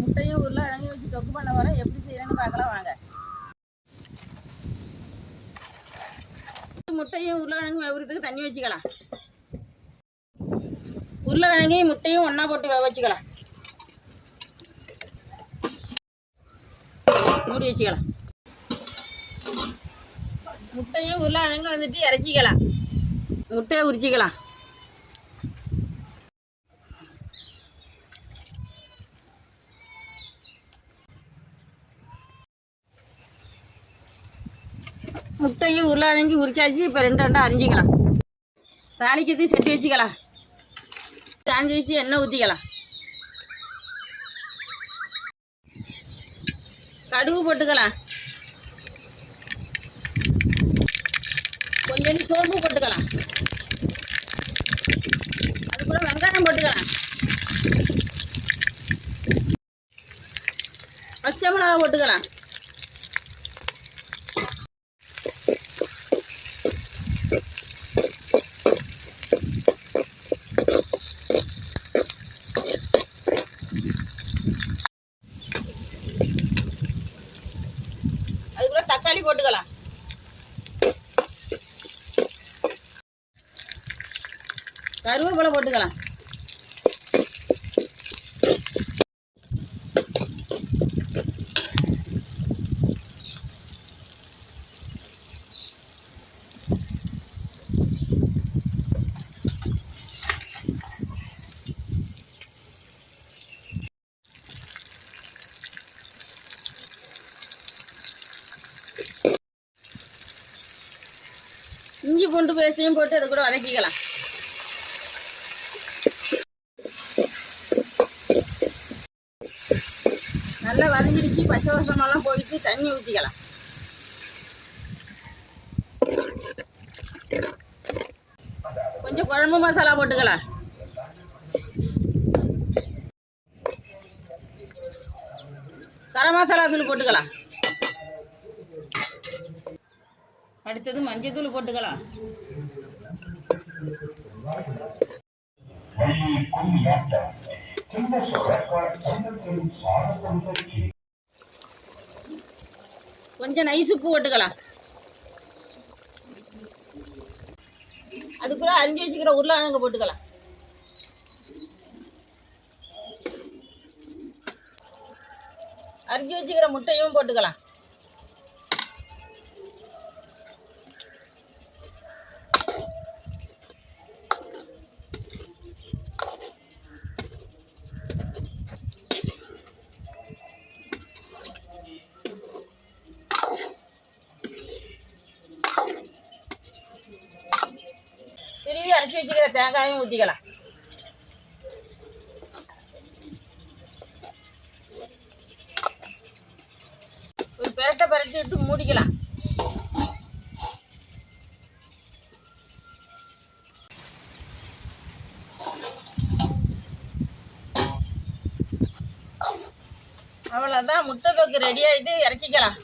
முட்டையும் உருளை அழகி வச்சு தொக்கு பண்ண வர எப்படி செய்யணும்னு பார்க்கலாம் வாங்க. முட்டையும் உருளைக்கிழங்கு வேவுறதுக்கு தண்ணி வச்சுக்கலாம். உருளைக்கிழங்கையும் முட்டையும் ஒன்றா போட்டு வேக வச்சுக்கலாம். மூடி வச்சுக்கலாம். முட்டையும் உருளைக்கிழங்கு வந்துட்டு இறக்கிக்கலாம். முட்டையை உரிச்சிக்கலாம். முட்டையும் உருளாழங்கி உரிச்சாச்சு இப்போ ரெண்டு ரெண்டாக அரிஞ்சிக்கலாம். தாளிக்கிறது செட்டு வச்சுக்கலாம். காஞ்சி வச்சு எண்ணெய் ஊற்றிக்கலாம் கடுகு போட்டுக்கலாம். கொஞ்சம் சோம்பு போட்டுக்கலாம். அது கூட வெங்காயம் போட்டுக்கலாம். பச்சை மிளகா போட்டுக்கலாம் அது கூட தக்காளி போட்டுக்கலாம். கருவேப்பிலை போட்டுக்கலாம். இஞ்சி பூண்டு பேஸ்டையும் போட்டு அது கூட வதக்கிக்கலாம். நல்லா வதங்கிடுச்சு பச்சை வாசமெல்லாம் போயிட்டு தண்ணி ஊற்றிக்கலாம் கொஞ்சம் குழம்பு மசாலா போட்டுக்கலாம். கரம் மசாலா தூள் போட்டுக்கலாம். அடுத்தது மஞ்சத்தூள் போட்டுக்கலாம். கொஞ்சம் நைஸ் உப்பு போட்டுக்கலாம். அதுக்குள்ள அரிஞ்சு வச்சுக்கிற உருளைக்கிழங்கு போட்டுக்கலாம். அரிஞ்சு வச்சுக்கிற முட்டையும் போட்டுக்கலாம். திருவி அரைச்சி வச்சுக்கிற தேங்காயும் ஊற்றிக்கலாம் ஒரு பெரட்டை பெரட்டி விட்டு மூடிக்கலாம் அவ்வளோதான் முட்டை தொக்கு ரெடி ஆகிட்டு இறக்கிக்கலாம்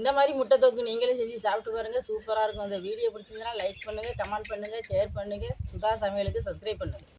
இந்த மாதிரி முட்டை தொக்கு நீங்களே செஞ்சு சாப்பிட்டு பாருங்கள் சூப்பராக இருக்கும். இந்த வீடியோ பிடிச்சிங்கன்னா லைக் பண்ணுங்கள் கமெண்ட் பண்ணுங்கள் ஷேர் பண்ணுங்கள் சுதா சமையலுக்கு சப்ஸ்கிரைப் பண்ணுங்கள்